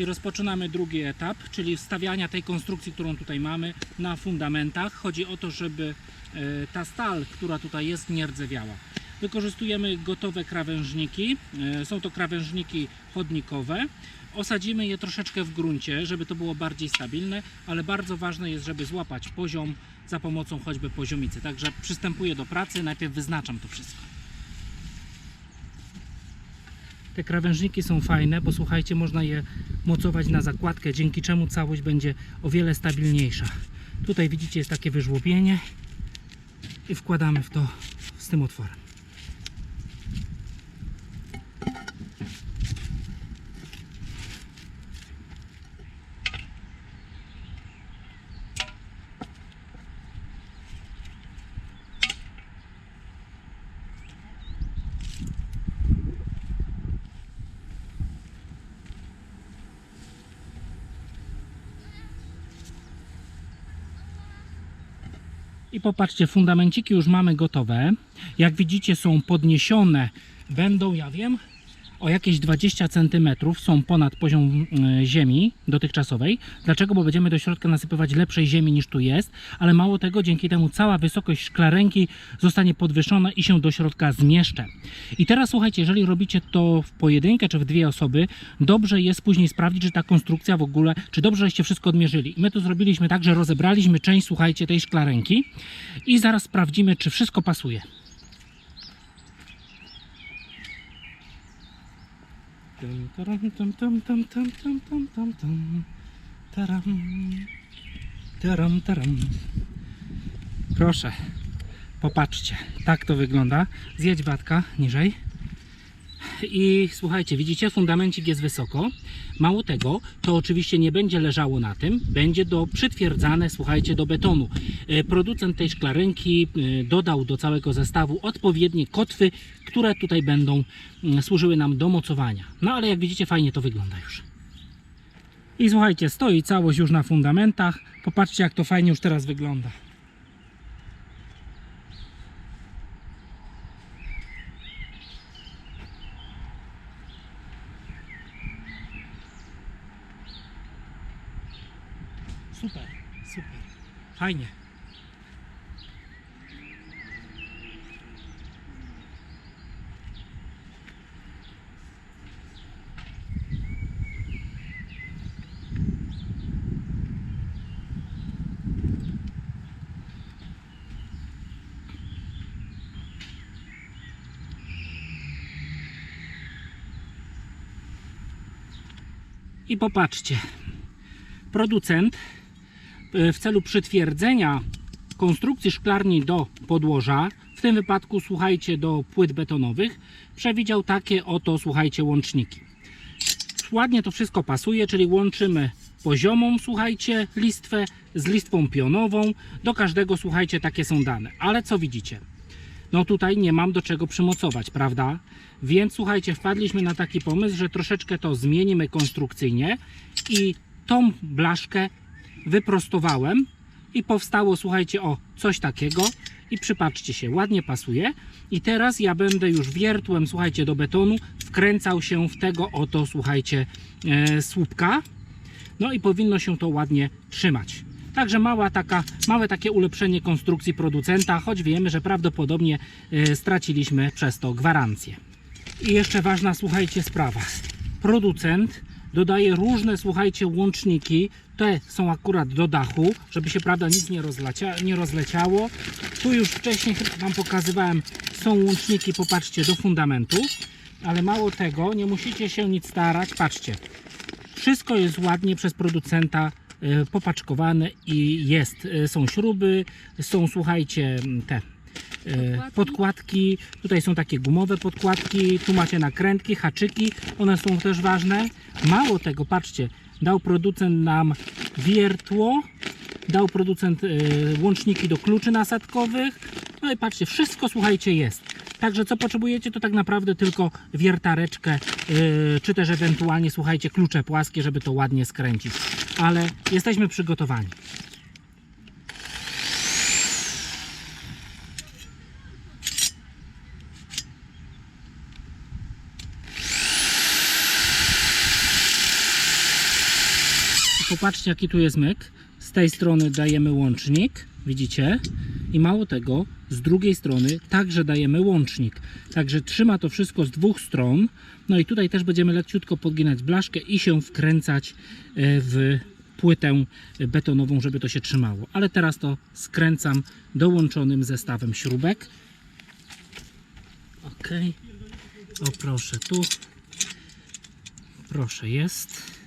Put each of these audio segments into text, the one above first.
I rozpoczynamy drugi etap, czyli wstawiania tej konstrukcji, którą tutaj mamy na fundamentach. Chodzi o to, żeby e, ta stal, która tutaj jest, nie rdzewiała. Wykorzystujemy gotowe krawężniki. E, Są to krawężniki chodnikowe. Osadzimy je troszeczkę w gruncie, żeby to było bardziej stabilne, ale bardzo ważne jest, żeby złapać poziom za pomocą choćby poziomicy. Także przystępuję do pracy, najpierw wyznaczam to wszystko. Te krawężniki są fajne, bo słuchajcie, można je mocować na zakładkę, dzięki czemu całość będzie o wiele stabilniejsza. Tutaj widzicie jest takie wyżłobienie i wkładamy w to z tym otworem. I popatrzcie, fundamenciki już mamy gotowe. Jak widzicie, są podniesione, będą, ja wiem, o jakieś 20 cm, są ponad poziom e, ziemi dotychczasowej. Dlaczego? Bo będziemy do środka nasypywać lepszej ziemi niż tu jest, ale mało tego, dzięki temu cała wysokość szklarenki zostanie podwyższona i się do środka zmieszczę. I teraz słuchajcie, jeżeli robicie to w pojedynkę czy w dwie osoby, dobrze jest później sprawdzić, czy ta konstrukcja w ogóle, czy dobrze żeście wszystko odmierzyli. My to zrobiliśmy tak, że rozebraliśmy część, słuchajcie, tej szklarenki i zaraz sprawdzimy, czy wszystko pasuje. Tum, taram, tum, tum, tum, tum, tum, tum, tum, tum. Taram. Taram, taram. Proszę, popatrzcie, tak to wygląda. Zjedź batka niżej. I słuchajcie, widzicie, fundamencik jest wysoko. Mało tego, to oczywiście nie będzie leżało na tym, będzie do przytwierdzane, słuchajcie, do betonu. E, Producent tej szklarenki e, dodał do całego zestawu odpowiednie kotwy, które tutaj będą mm, służyły nam do mocowania. No ale jak widzicie, fajnie to wygląda już. I słuchajcie, stoi całość już na fundamentach. Popatrzcie, jak to fajnie już teraz wygląda. Super, super. Fajnie. I popatrzcie. Producent w celu przytwierdzenia konstrukcji szklarni do podłoża, w tym wypadku słuchajcie do płyt betonowych, przewidział takie oto słuchajcie łączniki. Ładnie to wszystko pasuje, czyli łączymy poziomą, słuchajcie, listwę z listwą pionową. Do każdego, słuchajcie, takie są dane. Ale co widzicie? No tutaj nie mam do czego przymocować, prawda? Więc słuchajcie, wpadliśmy na taki pomysł, że troszeczkę to zmienimy konstrukcyjnie i tą blaszkę wyprostowałem i powstało, słuchajcie, o coś takiego i przypatrzcie się, ładnie pasuje i teraz ja będę już wiertłem, słuchajcie, do betonu wkręcał się w tego oto, słuchajcie, e, słupka no i powinno się to ładnie trzymać. Także mała taka, małe takie ulepszenie konstrukcji producenta, choć wiemy, że prawdopodobnie e, straciliśmy przez to gwarancję. I jeszcze ważna, słuchajcie, sprawa. Producent dodaje różne, słuchajcie, łączniki. Te są akurat do dachu, żeby się, prawda, nic nie, rozlecia, nie rozleciało. Tu już wcześniej chyba Wam pokazywałem, są łączniki, popatrzcie, do fundamentu. Ale mało tego, nie musicie się nic starać. Patrzcie, wszystko jest ładnie przez producenta e, popaczkowane i jest. E, Są śruby, są, słuchajcie, te Podkładki. podkładki. Tutaj są takie gumowe podkładki, tu macie nakrętki, haczyki, one są też ważne. Mało tego, patrzcie, dał producent nam wiertło, dał producent e, łączniki do kluczy nasadkowych. No i patrzcie, wszystko słuchajcie jest. Także co potrzebujecie to tak naprawdę tylko wiertareczkę, e, czy też ewentualnie słuchajcie klucze płaskie, żeby to ładnie skręcić. Ale jesteśmy przygotowani. Popatrzcie, jaki tu jest myk. Z tej strony dajemy łącznik, widzicie? I mało tego, z drugiej strony także dajemy łącznik. Także trzyma to wszystko z dwóch stron. No i tutaj też będziemy leciutko podginać blaszkę i się wkręcać e, w płytę betonową, żeby to się trzymało. Ale teraz to skręcam dołączonym zestawem śrubek. Ok. O proszę, tu. Proszę, jest.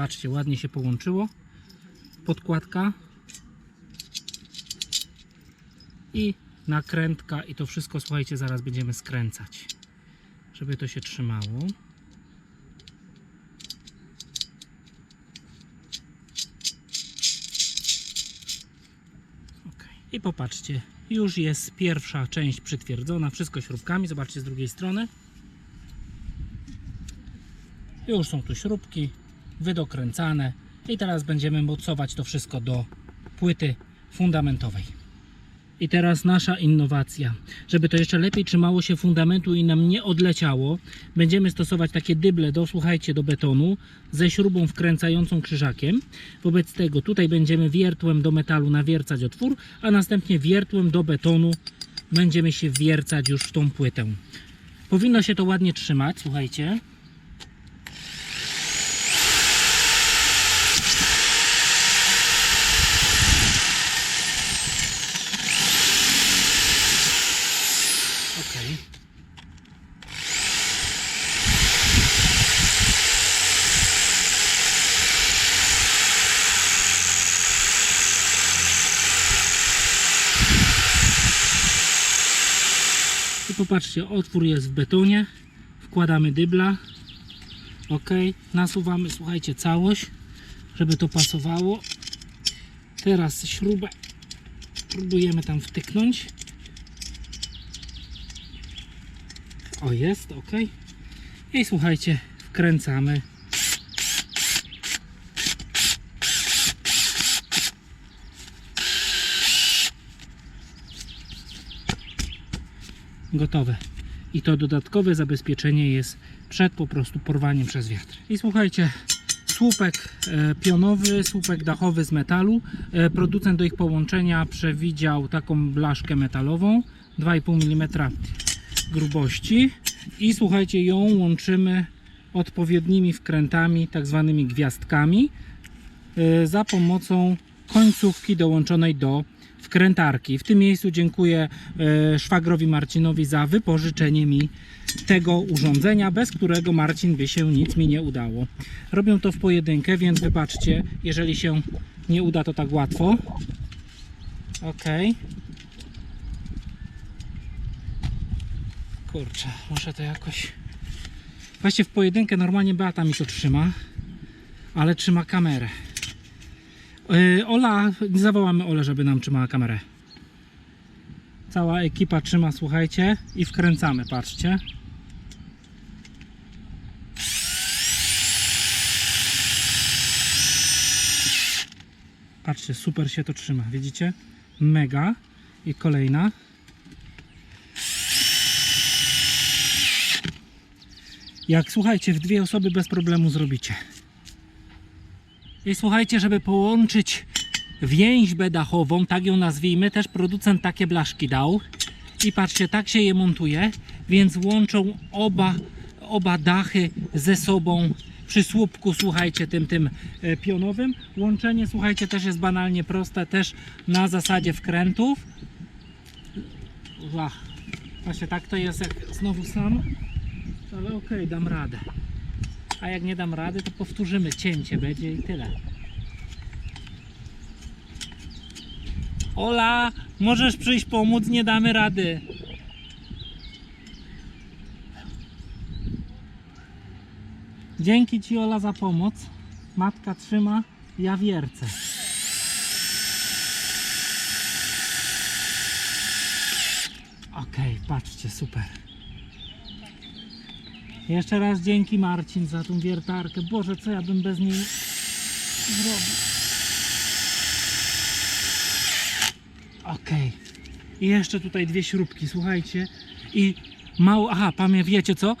Patrzcie, ładnie się połączyło. Podkładka. I nakrętka i to wszystko, słuchajcie, zaraz będziemy skręcać, żeby to się trzymało. Ok. I popatrzcie, już jest pierwsza część przytwierdzona, wszystko śrubkami. Zobaczcie z drugiej strony. Już są tu śrubki wydokręcane i teraz będziemy mocować to wszystko do płyty fundamentowej. I teraz nasza innowacja. Żeby to jeszcze lepiej trzymało się fundamentu i nam nie odleciało, będziemy stosować takie dyble do, słuchajcie, do betonu ze śrubą wkręcającą krzyżakiem. Wobec tego tutaj będziemy wiertłem do metalu nawiercać otwór, a następnie wiertłem do betonu będziemy się wiercać już w tą płytę. Powinno się to ładnie trzymać, słuchajcie. Okej. I popatrzcie, otwór jest w betonie. Wkładamy dybla. Ok, nasuwamy, słuchajcie, całość, żeby to pasowało. Teraz śrubę próbujemy tam wtyknąć. O, jest, ok. I słuchajcie, wkręcamy. Gotowe. I to dodatkowe zabezpieczenie jest przed po prostu porwaniem przez wiatr. I słuchajcie, słupek e, pionowy, słupek dachowy z metalu. E, producent do ich połączenia przewidział taką blaszkę metalową 2,5 mm grubości i słuchajcie, ją łączymy odpowiednimi wkrętami, tak zwanymi gwiazdkami y, za pomocą końcówki dołączonej do wkrętarki. W tym miejscu dziękuję y, szwagrowi Marcinowi za wypożyczenie mi tego urządzenia, bez którego Marcin by się nic mi nie udało. Robią to w pojedynkę, więc wybaczcie, jeżeli się nie uda to tak łatwo. Ok. Kurczę, muszę to jakoś. Właściwie w pojedynkę normalnie Beata mi to trzyma, ale trzyma kamerę. Yy, Ola, zawołamy Olę, żeby nam trzymała kamerę. Cała ekipa trzyma, słuchajcie, i wkręcamy, patrzcie. Patrzcie, super się to trzyma, widzicie? Mega. I kolejna. Jak słuchajcie, w dwie osoby bez problemu zrobicie. I słuchajcie, żeby połączyć więźbę dachową, tak ją nazwijmy, też producent takie blaszki dał. I patrzcie, tak się je montuje, więc łączą oba, oba dachy ze sobą przy słupku, słuchajcie, tym, tym e, pionowym. Łączenie, słuchajcie, też jest banalnie proste, też na zasadzie wkrętów. Ła. Właśnie tak to jest, jak znowu sam ale okej, dam radę. A jak nie dam rady, to powtórzymy cięcie, będzie i tyle. Ola, możesz przyjść pomóc, nie damy rady. Dzięki Ci Ola za pomoc. Matka trzyma, ja wiercę. Okej, patrzcie, super. Jeszcze raz dzięki Marcin za tą wiertarkę. Boże, co ja bym bez niej zrobił. Ok. I jeszcze tutaj dwie śrubki, słuchajcie. I mało. Aha, pamię, wiecie co?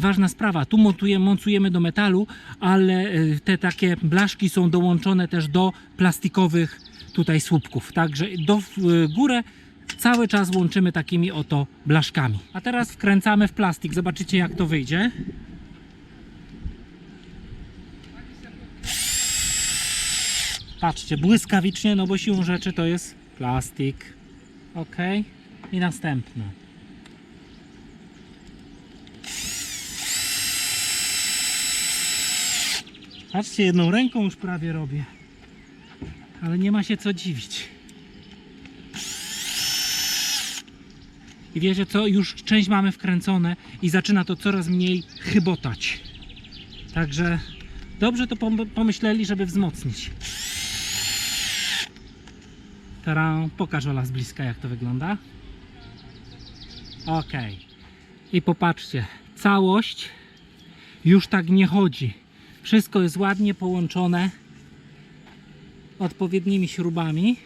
Ważna sprawa. Tu montujemy, montujemy do metalu, ale e, te takie blaszki są dołączone też do plastikowych tutaj słupków. Także do w górę cały czas łączymy takimi oto blaszkami. A teraz wkręcamy w plastik. Zobaczycie jak to wyjdzie. Patrzcie, błyskawicznie, no bo siłą rzeczy to jest plastik. Ok. I następne. Patrzcie, jedną ręką już prawie robię. Ale nie ma się co dziwić. I wiecie co? Już część mamy wkręcone i zaczyna to coraz mniej chybotać. Także dobrze to pom- pomyśleli, żeby wzmocnić. Teraz pokaż Ola z bliska jak to wygląda. Ok. I popatrzcie, całość już tak nie chodzi. Wszystko jest ładnie połączone odpowiednimi śrubami.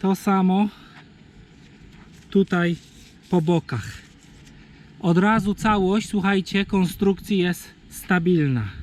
To samo tutaj po bokach. Od razu całość, słuchajcie, konstrukcji jest stabilna.